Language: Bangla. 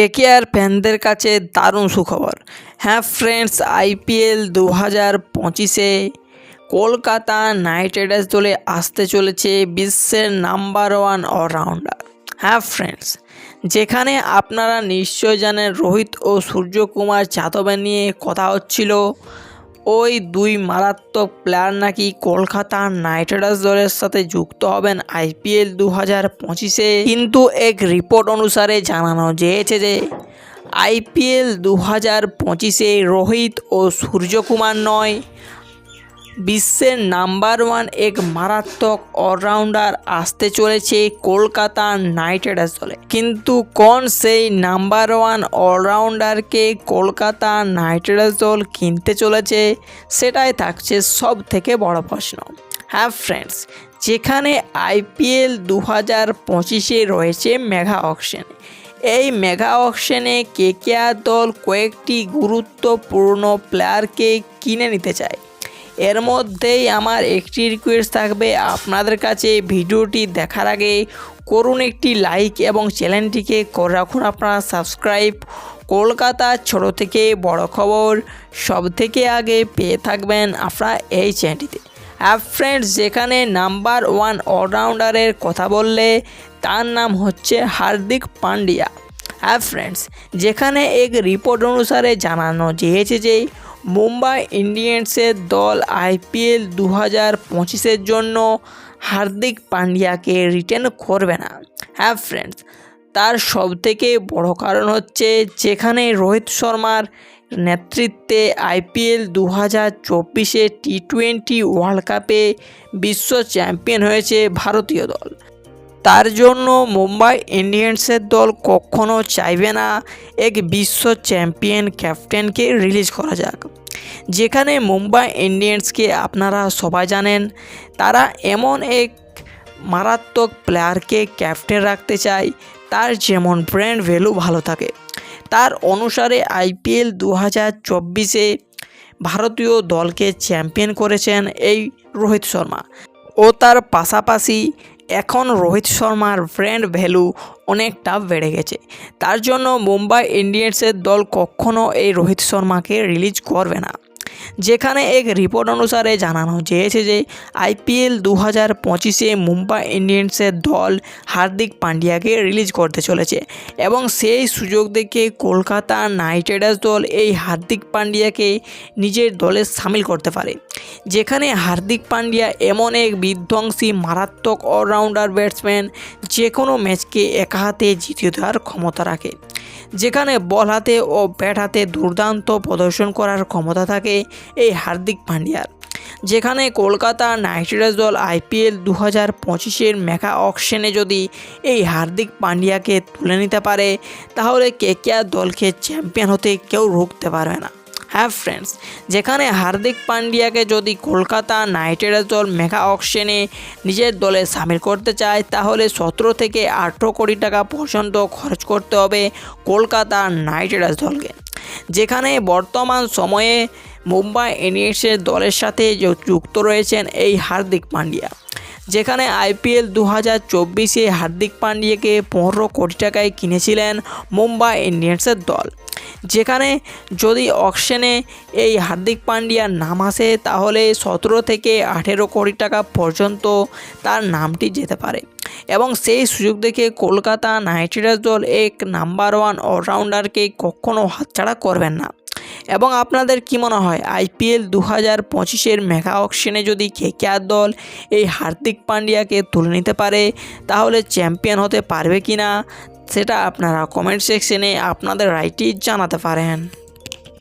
কেকেআর ফ্যানদের কাছে দারুণ সুখবর। হ্যাঁ ফ্রেন্ডস আইপিএল দু হাজার পঁচিশে কলকাতা নাইট রাইডার্স দলে আসতে চলেছে বিশ্বের নাম্বার ওয়ান অলরাউন্ডার হ্যাঁ ফ্রেন্ডস যেখানে আপনারা নিশ্চয় জানেন, রোহিত ও সূর্যকুমার যাদবের নিয়ে কথা হচ্ছিল। ওই দুই মারাত্মক প্লেয়ার নাকি কলকাতা নাইট রাইডার্স দলের সাথে যুক্ত হবেন আইপিএল দু হাজার পঁচিশে। কিন্তু এক রিপোর্ট অনুসারে জানানো যেয়েছে যে আইপিএল দু হাজার পঁচিশে রোহিত ও সূর্যকুমার নয় বিশ্বের নাম্বার ওয়ান এক মারাত্মক অলরাউন্ডার আসতে চলেছে কলকাতা নাইট রাইডার্স দলে। কিন্তু কোন সেই নাম্বার ওয়ান অলরাউন্ডারকে কলকাতা নাইট রাইডার্স দল কিনতে চলেছে, সেটাই থাকছে সব থেকে বড় প্রশ্ন। হ্যাঁ ফ্রেন্ডস যেখানে আইপিএল দু হাজার পঁচিশে রয়েছে মেগা অকশন। এই মেগা অকশনে কেকেআর দল কয়েকটি গুরুত্বপূর্ণ প্লেয়ারকে কিনে নিতে চায়। এর মধ্যেই আমার একটি রিকোয়েস্ট থাকবে। আপনাদের কাছে ভিডিওটি দেখার আগে করুন একটি লাইক এবং চ্যানেলটিকে করে রাখুন আপনারা সাবস্ক্রাইব কলকাতার ছোট থেকে বড় খবর সব থেকে আগে পেয়ে থাকবেন আপনারা এই চ্যানেলটিতে অ্যাপ ফ্রেন্ডস যেখানে নাম্বার ওয়ান অলরাউন্ডারের কথা বললে, তার নাম হচ্ছে হার্দিক পান্ডিয়া। হ্যাঁ ফ্রেন্ডস যেখানে এক রিপোর্ট অনুসারে জানানো গিয়েছে যে মুম্বাই ইন্ডিয়ান্সের দল আইপিএল দু হাজার পঁচিশের জন্য হার্দিক পান্ডিয়াকে রিটেন করবে না। হ্যাঁ ফ্রেন্ডস তার সবথেকে বড় কারণ হচ্ছে যেখানে রোহিত শর্মার নেতৃত্বে আইপিএল দু হাজার চব্বিশে টি টোয়েন্টি ওয়ার্ল্ড কাপে বিশ্ব চ্যাম্পিয়ন হয়েছে ভারতীয় দল। তার জন্য মুম্বাই ইন্ডিয়ান্সের দল কখনো চাইবে না এক বিশ্ব চ্যাম্পিয়ন ক্যাপ্টেনকে রিলিজ করা যাক। যেখানে মুম্বাই ইন্ডিয়ান্সকে আপনারা সবাই জানেন, তারা এমন এক মারাত্মক প্লেয়ারকে ক্যাপ্টেন রাখতে চায়, তার যেমন ব্র্যান্ড ভ্যালু ভালো থাকে। তার অনুসারে আইপিএল দু হাজার চব্বিশে ভারতীয় দলকে চ্যাম্পিয়ন করেছেন এই রোহিত শর্মা ও তার পাশাপাশি এখন রোহিত শর্মার ব্র্যান্ড ভ্যালু অনেকটা বেড়ে গেছে। তার জন্য মুম্বাই ইন্ডিয়ান্সের দল কখনও এই রোহিত শর্মাকে রিলিজ করবে না। যেখানে এক রিপোর্ট অনুসারে জানানো গিয়েছে যে আইপিএল দু হাজার পঁচিশে মুম্বাই ইন্ডিয়ান্সের দল হার্দিক পান্ডিয়াকে রিলিজ করতে চলেছে এবং সেই সুযোগ দেখে কলকাতা নাইট রাইডার্স দল এই হার্দিক পান্ডিয়াকে নিজের দলে সামিল করতে পারে। যেখানে হার্দিক পান্ডিয়া এমন এক বিধ্বংসী, মারাত্মক অলরাউন্ডার ব্যাটসম্যান যে কোনো ম্যাচকে একা হাতে জিতিয়ে দেওয়ার ক্ষমতা রাখে। যেখানে বল হাতে ও ব্যাট হাতে দুর্দান্ত প্রদর্শন করার ক্ষমতা থাকে এই হার্দিক পান্ডিয়ার। যেখানে কলকাতা নাইট রাইডার্স দল আইপিএল দু হাজার পঁচিশের মেগা অকশনে যদি এই হার্দিক পান্ডিয়াকে তুলে নিতে পারে, তাহলে কেকেআর দলকে চ্যাম্পিয়ন হতে কেউ রুখতে পারবে না। হ্যাঁ ফ্রেন্ডস যেখানে হার্দিক পান্ডিয়াকে যদি কলকাতা নাইট রাইডার্স দল মেগা অকশনে নিজের দলে সামিল করতে চায়, তাহলে সতেরো থেকে আঠেরো কোটি টাকা পর্যন্ত খরচ করতে হবে কলকাতা নাইট রাইডার্স দলকে। যেখানে বর্তমান সময়ে মুম্বাই ইন্ডিয়ান্সের দলের সাথে যুক্ত রয়েছেন এই হার্দিক পান্ডিয়া। যেখানে আইপিএল দু হাজার চব্বিশে হার্দিক পান্ডিয়াকে পনেরো কোটি টাকায় কিনেছিলেন মুম্বাই ইন্ডিয়ান্সের দল। যেখানে যদি অকশনে এই হার্দিক পান্ডিয়ার নাম আসে, তাহলে সতেরো থেকে আঠেরো কোটি টাকা পর্যন্ত তার নামটি যেতে পারে। এবং সেই সুযোগ দেখে কলকাতা নাইট রাইডার্স দল এক নাম্বার ওয়ান অলরাউন্ডারকে কখনও হাতছাড়া করবেন না। এবং আপনাদের কি মনে হয়, আইপিএল দু হাজার পঁচিশের মেগা অকশনে যদি কেকেআর দল এই হার্দিক পান্ডিয়াকে তুলে নিতে পারে, তাহলে চ্যাম্পিয়ন হতে পারবে কি না সেটা আপনারা কমেন্ট সেকশনে আপনাদের রাইটি জানাতে পারেন।